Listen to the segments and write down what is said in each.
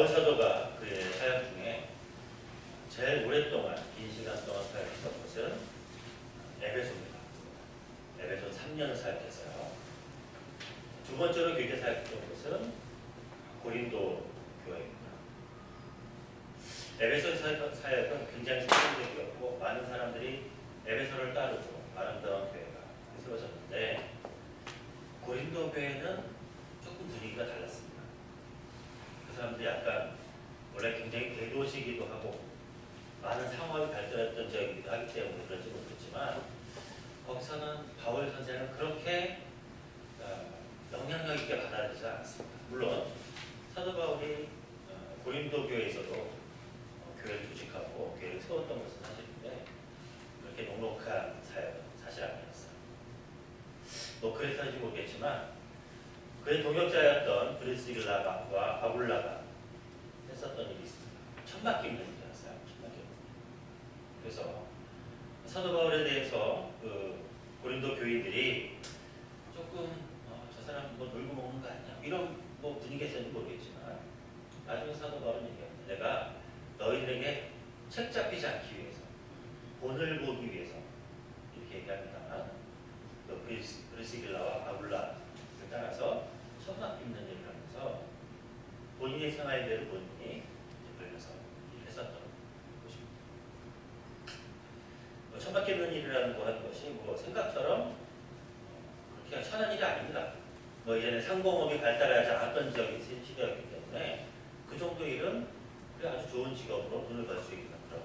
바울 사도가 그의 사역 중에 제일 오랫동안 긴 시간 동안 사역했던 것은 에베소입니다. 에베소 3년을 사역했어요. 두 번째로 길게 사역했던 것은 고린도 교회입니다. 에베소 사역- 사역은 굉장히 성공적이었고 많은 사람들이 에베소를 따르고 아름다운 교회가 세워졌는데 고린도 교회는 조금 분위기가 달랐습니다. 그 사람들이 약간 원래 굉장히 대도시이기도 하고 많은 상업이 발달했던 지역이기도 하기 때문에 그런지 모르겠지만 거기서는 바울 선생은 그렇게 어, 영향력 있게 받아들이지 않았습니다. 물론 사도 바울이 어, 고린도 교회에서도 어, 교회를 조직하고 교회를 세웠던 것은 사실인데 그렇게 녹록한 사역은 사실 아니었어요. 뭐 그래서인지 모르겠지만 그의 동역자였던 브리스길라와 바굴라가 했었던 일이 있습니다. 천막 끼는 일이었어요. 천막 끼는 일. 그래서 사도 바울에 대해서 그 고린도 교인들이 조금 어, 저 사람 뭐 놀고 먹는 거 아니야? 이런 뭐 분위기였는지 모르겠지만 나중에 사도 바울은 얘기합니다. 내가 너희들에게 책 잡히지 않기 위해서 본을 보기 위해서 이렇게 얘기합니다만 그 브리스, 브리스길라와 바굴라를 따라서 천막 깁는 일을 하면서 본인의 생활대로 본인이 걸려서 일을 했었던 것입니다. 뭐 천막 깁는 일이라는 거 하는 것이 뭐 생각처럼 어, 그렇게 천한 일이 아닙니다. 뭐 이제는 상공업이 발달하지 않았던 지역이 시대였기 때문에 그 정도 일은 아주 좋은 직업으로 돈을 벌 수 있는 그런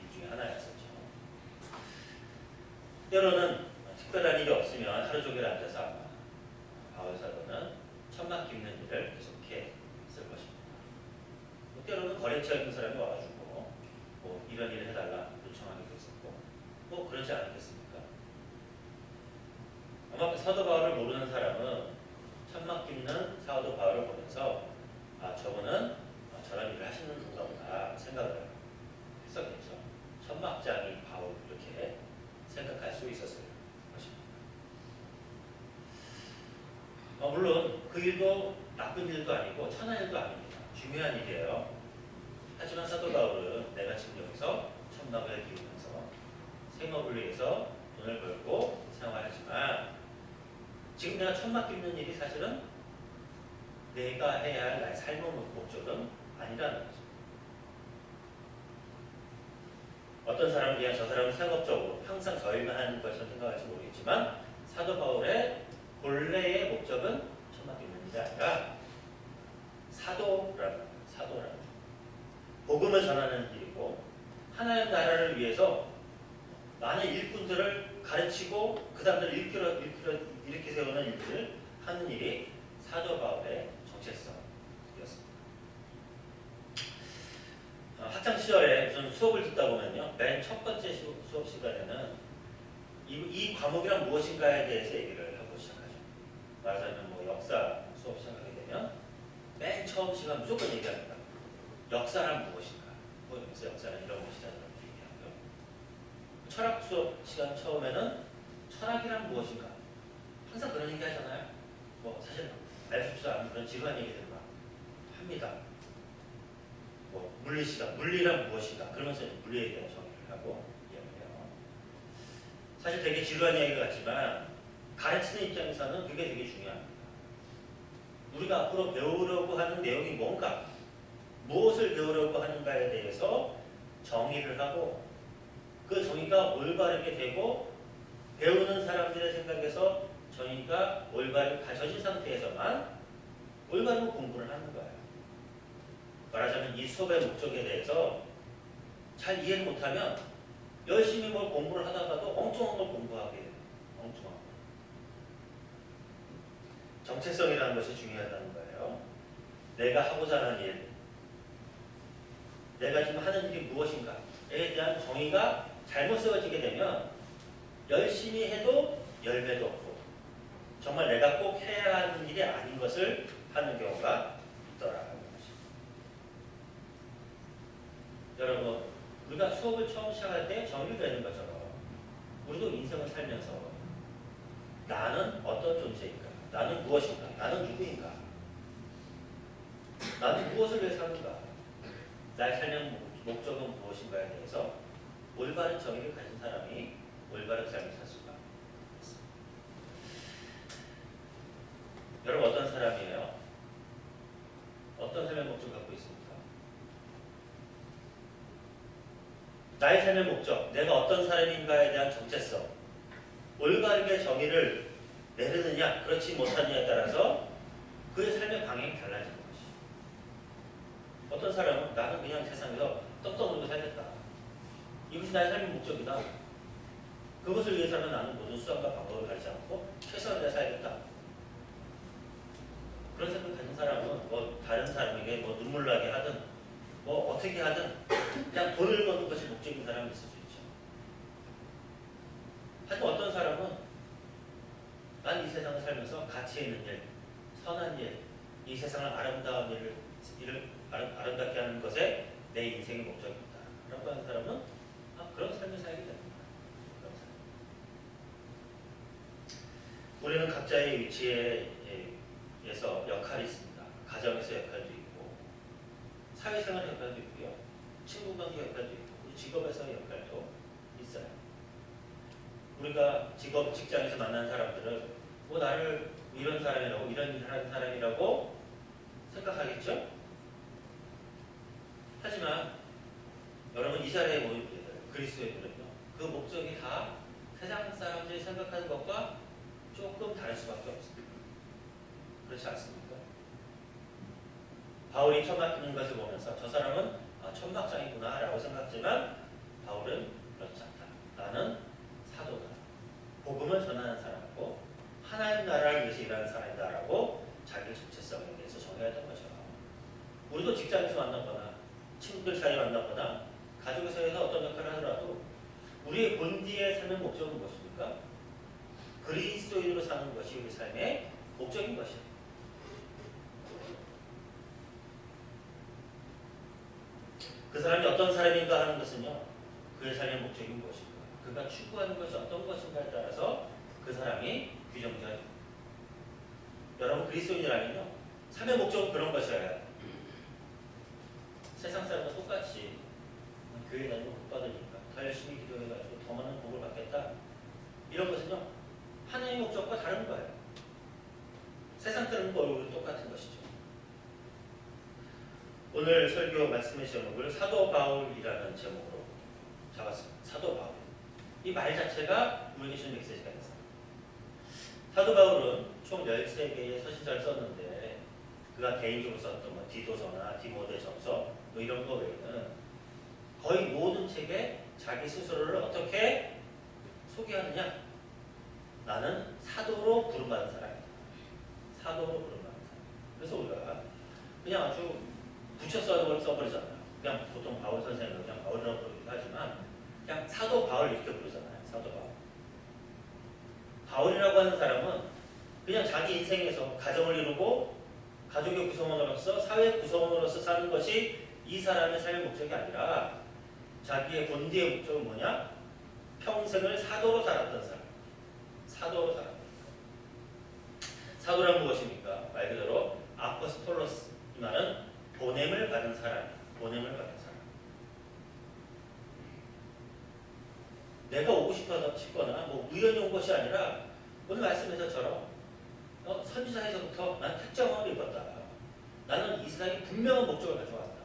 일 중에 하나였었죠. 때로는 특별한 일이 없으면 하루 종일 앉아서 사도는 천막 깁는 일을 계속해 있을 것입니다. 뭐 때로는 거래처에 있는 사람이 와가지고 뭐 이런 일을 해달라 요청하기도 했었고 뭐 그러지 않았겠습니까? 아마 그 사도 바울을 모르는 사람은 천막 깁는 사도 바울을 보면서 아 저분은 아, 저런 일을 하시는 분가 보다 생각을 했었겠죠. 천막장이 바울 이렇게 생각할 수 있었을 것입니다. 어, 물론 그 일도 나쁜 일도 아니고 천한 일도 아닙니다. 중요한 일이에요. 하지만 사도 바울은 내가 지금 여기서 천막을 기우면서 생업을 위해서 돈을 벌고 생활하지만 지금 내가 천막 깁는 일이 사실은 내가 해야 할 나의 삶의 목적은 아니라는 거죠. 어떤 사람은 그냥 저 사람은 생업적으로 항상 저 일만 하는 것처럼 생각할지 모르겠지만 사도 바울의 본래의 목적은 천막 깁는 일이 아니라 사도라는 사도라는 복음을 전하는 일이고 하나님 나라를 위해서 많은 일꾼들을 가르치고 그 다음들 일으켜, 일으켜, 일으켜 세우는 일들을 하는 일이 사도 바울의 정체성이었습니다. 어, 학창 시절에 무슨 수업을 듣다 보면요, 맨 첫 번째 수, 수업 시간에는 이, 이 과목이란 무엇인가에 대해서 얘기를 하고 시작하죠. 말하자면 뭐 역사 맨 처음 시간 무조건 얘기합니다. 역사란 무엇인가? 뭐 역사, 역사는 이런 것이다라고 얘기하고요. 철학 수업 시간 처음에는 철학이란 무엇인가? 항상 그런 얘기 하잖아요. 뭐 사실 알수 않는 그런 지루한 얘기들을 막 합니다. 뭐 물리 시간, 물리란 무엇인가? 그러면서 물리에 대한 정의를 하고 이야기해요. 사실 되게 지루한 이야기 같지만 가르치는 입장에서는 그게 되게 중요합니다. 우리가 앞으로 배우려고 하는 내용이 뭔가, 무엇을 배우려고 하는가에 대해서 정의를 하고 그 정의가 올바르게 되고 배우는 사람들의 생각에서 정의가 올바르게 갖춰진 상태에서만 올바른 공부를 하는 거예요. 말하자면 이 수업의 목적에 대해서 잘 이해를 못하면 열심히 뭘 공부를 하다가도 엉뚱한 걸 공부하게 돼요. 엉뚱한 거. 정체성이라는 것이 중요하다는 거예요. 내가 하고자 하는 일, 내가 지금 하는 일이 무엇인가에 대한 정의가 잘못 세워지게 되면 열심히 해도 열매도 없고 정말 내가 꼭 해야 하는 일이 아닌 것을 하는 경우가 있더라는 것입니다. 여러분, 우리가 수업을 처음 시작할 때 내는 것처럼 우리도 인생을 살면서 나는 어떤 존재인가? 나는 무엇인가? 나는 누구인가? 나는 무엇을 위해 사는가? 나의 삶의 목- 목적은 무엇인가에 대해서 올바른 정의를 가진 사람이 올바른 삶을 살 수가 있습니다. 여러분 어떤 사람이에요? 어떤 삶의 목적을 갖고 있습니까? 나의 삶의 목적, 내가 어떤 사람인가에 대한 정체성, 올바르게 정의를 내리느냐, 그렇지 못하느냐에 따라서 그의 삶의 방향이 달라지는 것이. 어떤 사람은 나는 그냥 세상에서 떡떡 놀고 살겠다. 이것이 나의 삶의 목적이다. 그것을 위해서는 나는 모든 수단과 방법을 가리지 않고 최선을 다해 살겠다. 그런 생각을 가진 사람은 뭐 다른 사람에게 뭐 눈물 나게 하든 뭐 어떻게 하든 그냥 돈을 버는 것이 목적인 사람이 있을 수 있죠. 하지만 어떤 사람은 세상을 살면서 가치 있는 일, 선한 일, 이 세상을 아름다운 일을, 일을 아름, 아름답게 하는 것에 내 인생의 목적이 있다. 라고 하는 사람은 아, 그런 삶을 살게 됩니다. 우리는 각자의 위치에 에서 역할이 있습니다. 가정에서 역할도 있고, 사회생활 역할도 있고요, 친구관계 역할도 있고, 우리 직업에서의 역할도 있어요. 우리가 직업, 직장에서 만난 사람들은 뭐 나를 이런 사람이라고, 이런 사람이라고 생각하겠죠? 하지만 여러분 이 자리에 모인 그리스도인들은요, 그 목적이 다 세상 사람들이 생각하는 것과 조금 다를 수밖에 없습니다. 그렇지 않습니까? 바울이 천막히는 것을 보면서 저 사람은 아, 천막장이구나 라고 생각했지만 바울은 그렇지 않다. 나는 사도다. 복음을 전하는 사람이고 하나님 나라를 위해서 일하는 사람이다 라고 자기 정체성에 대해서 정의했던 거죠. 우리도 직장에서 만나거나 친구들 사이에 만나거나 가족 사이에서 어떤 역할을 하더라도 우리의 본디의 삶의 목적은 무엇입니까? 그리스도인으로 사는 것이 우리 삶의 목적인 것이에요. 그 사람이 어떤 사람인가 하는 것은요, 그의 삶의 목적이 무엇인가, 그가 추구하는 것이 어떤 것인가에 따라서 그 사람이 있습니다. 여러분 그리스도인이라면요, 삶의 목적은 그런 것이어야. 세상 사람과 똑같이 교회 다니고 복 받으니까 더 열심히 기도해가지고 더 많은 복을 받겠다. 이런 것은요, 하나님의 목적과 다른 거예요. 세상 사람과 얼굴은 똑같은 것이죠. 오늘 설교 말씀의 제목을 사도 바울이라는 제목으로 잡았습니다. 사도 바울. 이 말 자체가 우리에게 메시지가 있습니다. 사도 바울은 총 13개의 서신자를 썼는데 그가 개인적으로 썼던 뭐 디도서나 디모데 전서 뭐 이런 거 외에는 거의 모든 책에 자기 스스로를 어떻게 소개하느냐? 나는 사도로 부름받은 사람이다. 사도로 부름받은 사람. 그래서 우리가 그냥 아주 붙여 써버리, 써버리잖아요. 그냥 보통 바울 선생님은 그냥 바울이라고 부르기도 하지만 그냥 사도 바울 이렇게 부르잖아요. 사도 바울. 바울이라고 하는 사람은 그냥 자기 인생에서 가정을 이루고 가족의 구성원으로서 사회 구성원으로서 사는 것이 이 사람의 삶의 목적이 아니라 자기의 본디의 목적은 뭐냐? 평생을 사도로 살았던 사람. 사도로 살았던 사람. 사도란 무엇입니까? 말 그대로 아포스톨로스 이 말은 보냄을 받은 사람, 보냄을 받은 사람. 내가 오고 싶어서 싶거나 뭐 우연히 온 것이 아니라 오늘 말씀에서처럼 어, 선지자에서부터 난 특정을 입었다. 나는 이 세상에 분명한 목적을 가져왔다.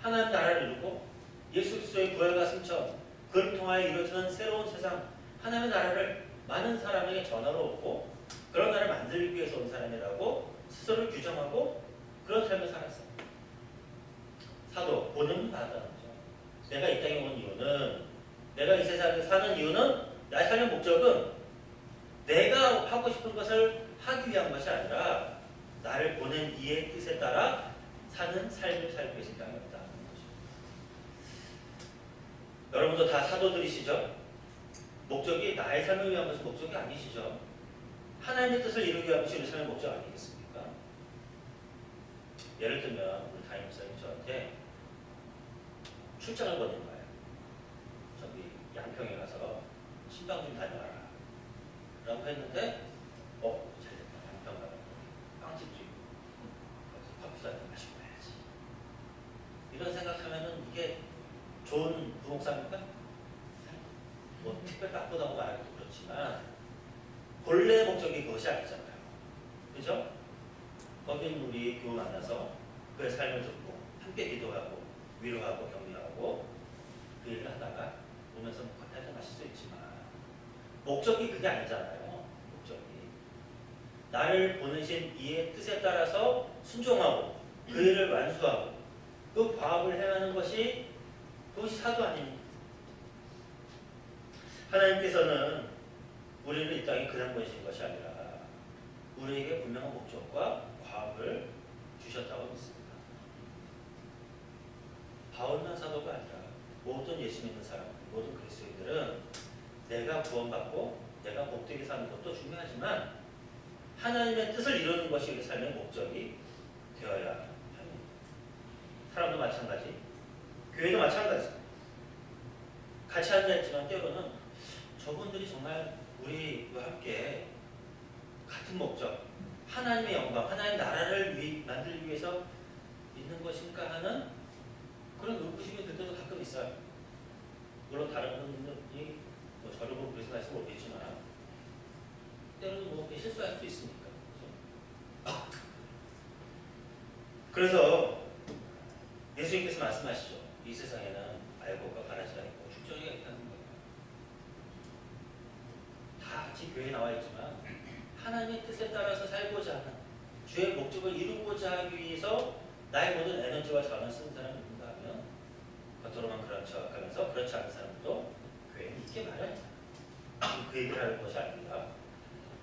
하나님 나라를 이루고 예수 그리스도의 부활과 승천, 그를 통하여 이루어지는 새로운 세상, 하나님의 나라를 많은 사람에게 전하러 오고 그런 나라를 만들기 위해서 온 사람이라고 스스로를 규정하고 그런 삶을 살았어요. 사도 본은 받았다는 거죠. 내가 이 땅에 온 이유는 내가 이 세상에 사는 이유는 나의 삶의 목적은 내가 하고 싶은 것을 하기 위한 것이 아니라 나를 보낸 이의 뜻에 따라 사는 삶을 땅에 왔다는 거죠. 여러분도 다 사도들이시죠? 목적이 나의 삶을 위한 것이 목적이 아니시죠? 하나님의 뜻을 이루기 위한 것이 우리 삶의 목적 아니겠습니까? 예를 들면 우리 담임 목사님 저한테 출장을 보낸 거예요. 저기 양평에 가서 신방 좀 다녀와라. 라고 했는데 어 잘됐다 남편과 빵집 주인 여기서 커피라도 마시고 가야지 이런 생각하면은 이게 좋은 부동산입니까? 뭐 특별 바쁘다고 말하기도 그렇지만 본래 목적이 그것이 아니잖아요 그죠? 거긴 우리 교우 만나서 그의 삶을 듣고 함께 기도하고 위로하고 격려하고 그 일을 하다가 오면서 커피라도 마실 수 있지만 목적이 그게 아니잖아요. 목적이 나를 보내신 이의 뜻에 따라서 순종하고 그 일을 완수하고 그 과업을 행하는 것이 그것이 사도 아닙니까? 하나님께서는 우리를 이 땅에 그냥 보내신 것이 아니라 우리에게 분명한 목적과 과업을 주셨다고 믿습니다. 바울만 사도가 아니라 모든 예수 믿는 사람, 모든 그리스도인들은 내가 구원받고 내가 복되게 사는 것도 중요하지만 하나님의 뜻을 이루는 것이 우리 삶의 목적이 되어야 합니다. 사람도 마찬가지, 교회도 마찬가지. 같이 앉아있지만 때로는 저분들이 정말 우리와 함께 같은 목적, 하나님의 영광, 하나님 나라를 위, 만들기 위해서 있는 것인가 하는 그런 의구심이 들 때도 가끔 있어요. 물론 다른 분들이 뭐 보고 그래서 말씀 모르겠지만 때로는 뭐 실수할 수도 있으니까. 그래서 예수님께서 말씀하시죠. 이 세상에는 알곡과 가라지가 있고 죽정이가 있다는 거예요. 다 같이 교회에 나와 있지만 하나님의 뜻에 따라서 살고자 하는 주의 목적을 이루고자 하기 위해서 나의 모든 에너지와 자원을 쓰는 사람이 있는가 하면 겉으로만 그런 척하면서 그렇지 않은 사람도 교회에 있게 마련이다. 그 얘기를 하는 것이 아닙니다.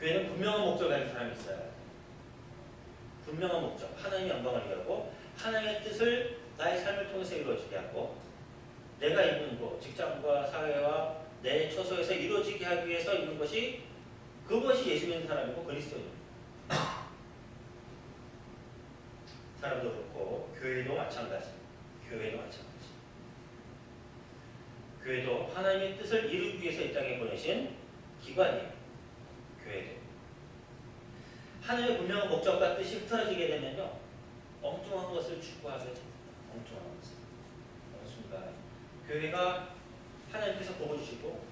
교회는 분명한 목적을 가진 사람이 있어야 돼요. 분명한 목적, 하나님의 영광을 위하고 하나님의 뜻을 나의 삶을 통해서 이루어지게 하고 내가 있는 곳, 직장과 사회와 내 처소에서 이루어지게 하기 위해서 있는 것이 그것이 예수 믿는 사람이고 그리스도입니다. 사람도 그렇고 교회도 마찬가지. 교회도 마찬가지. 교회도 하나님의 뜻을 이루기 위해서 이 땅에 보내신 기관이에요. 교회도. 하나님의 분명한 목적과 뜻이 흐트러지게 되면요. 엉뚱한 것을 추구하게. 엉뚱한 것을. 어느 순간 교회가 하나님께서 보고 주시고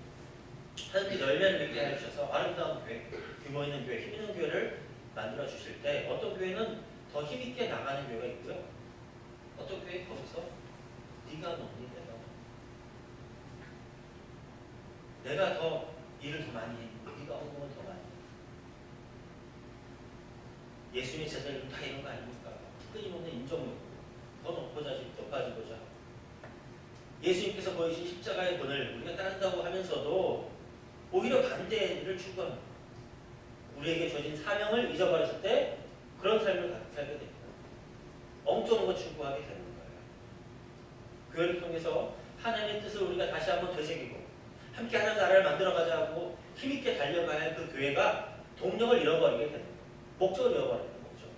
하나님께 열매를 맺게 해주셔서 아름다운 교회, 규모 있는 교회, 힘 있는 교회를 만들어 주실 때 어떤 교회는 더 힘있게 나가는 교회가 있고요. 어떤 교회 거기서 네가 너니 내가 더 일을 더 많이 해. 네가 헌금을 더 많이 해. 예수님의 제자들은 다 이런 거 아닙니까? 끊임없는 인정욕구, 더 높고자 높아지고자 예수님께서 보이신 십자가의 본을 우리가 따른다고 하면서도 오히려 반대를 추구합니다. 우리에게 주어진 사명을 잊어버렸을 때 그런 삶을 가- 살게 됩니다. 엉뚱한 걸 추구하게 되는 거예요. 교회를 통해서 하나님의 뜻을 우리가 다시 한번 되새기고 함께 하는 나라를 만들어가자고 힘있게 달려가야 할그 교회가 동력을 잃어버리게 되는. 목적을 잃어버리는 목적.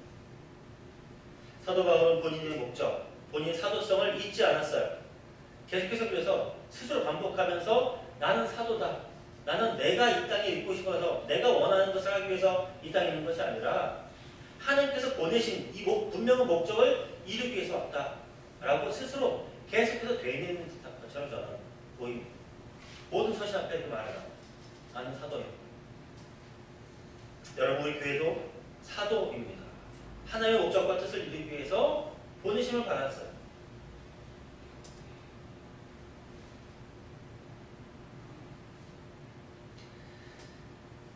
사도 바울은 본인의 목적, 본인의 사도성을 잊지 않았어요. 계속해서 그래서 스스로 반복하면서 나는 사도다. 나는 내가 이 땅에 있고 싶어서 내가 원하는 것을 하기 위해서 이 땅에 있는 것이 아니라 하나님께서 보내신 이 목- 분명한 목적을 이루기 위해서 왔다 라고 스스로 계속해서 되뇌는 듯한 것처럼 저는 보입니다. 모든 서신 앞에 그 합니다. 나는 사도입니다. 여러분 우리 교회도 사도입니다. 하나님의 목적과 뜻을 이루기 위해서 보내심을 받았어요.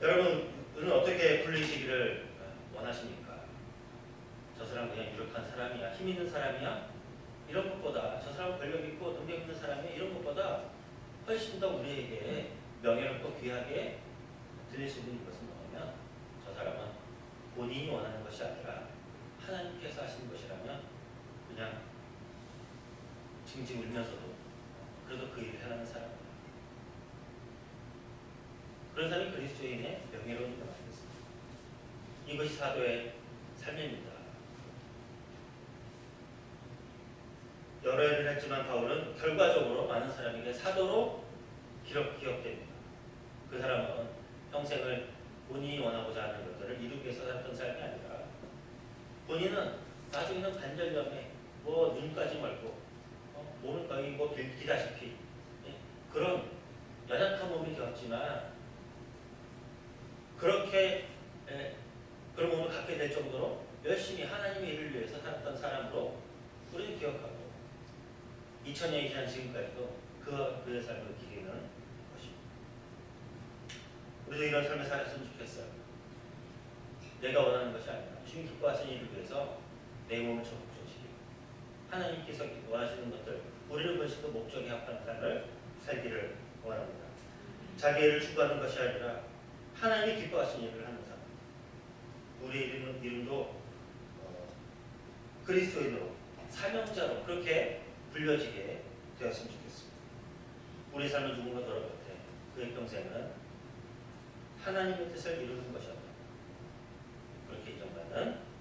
여러분은 어떻게 불리시기를 원하십니까? 저 사람 그냥 유력한 사람이야, 힘 있는 사람이야? 이런 것보다 저 사람 권력 있고 능력 있는 사람이야? 이런 것보다 훨씬 더 우리에게 명예롭고 귀하게 들릴 수 있는 것은 뭐냐면 저 사람은 본인이 원하는 것이 아니라 하나님께서 하시는 것이라면 그냥 징징 울면서도 그래도 그 일을 해나는 사람이에요. 그런 사람이 그리스도인의 명예로운 일을 만들었습니다. 이것이 사도의 삶입니다. 여러 일을 했지만 바울은 결과적으로 많은 사람에게 사도로 기록, 기억됩니다. 그 사람은 평생을 본인이 원하고자 하는 것들을 이루기 위해서 살았던 사람이 아니라 본인은 나중에는 관절염에 뭐 눈까지 몸을 거의 뭐 빌기다시피 예, 그런 연약한 몸이 되었지만 그렇게 예, 그런 몸을 갖게 될 정도로 열심히 하나님의 일을 위해서 살았던 사람으로 우리는 기억하고 2000년이 지난 지금까지도 그, 그의 삶을 기리는 것입니다. 우리도 이런 삶을 살았으면 좋겠어요. 내가 원하는 것이 아니라 주님 기뻐하시는 일을 위해서 내 몸을 적극적시키고 하나님께서 원하시는 것들 우리를 보시고 목적에 합한 삶을 살기를 원합니다. 자기 일을 추구하는 것이 아니라 하나님이 기뻐하시는 일을 하는 삶. 우리 이름, 이름도 어, 그리스도인으로 사명자로 그렇게 불려지게 되었으면 좋겠습니다. 우리 삶은 누군가 돌아갈 때 그의 평생은 하나님의 뜻을 이루는 것이었다. 그렇게 인정받는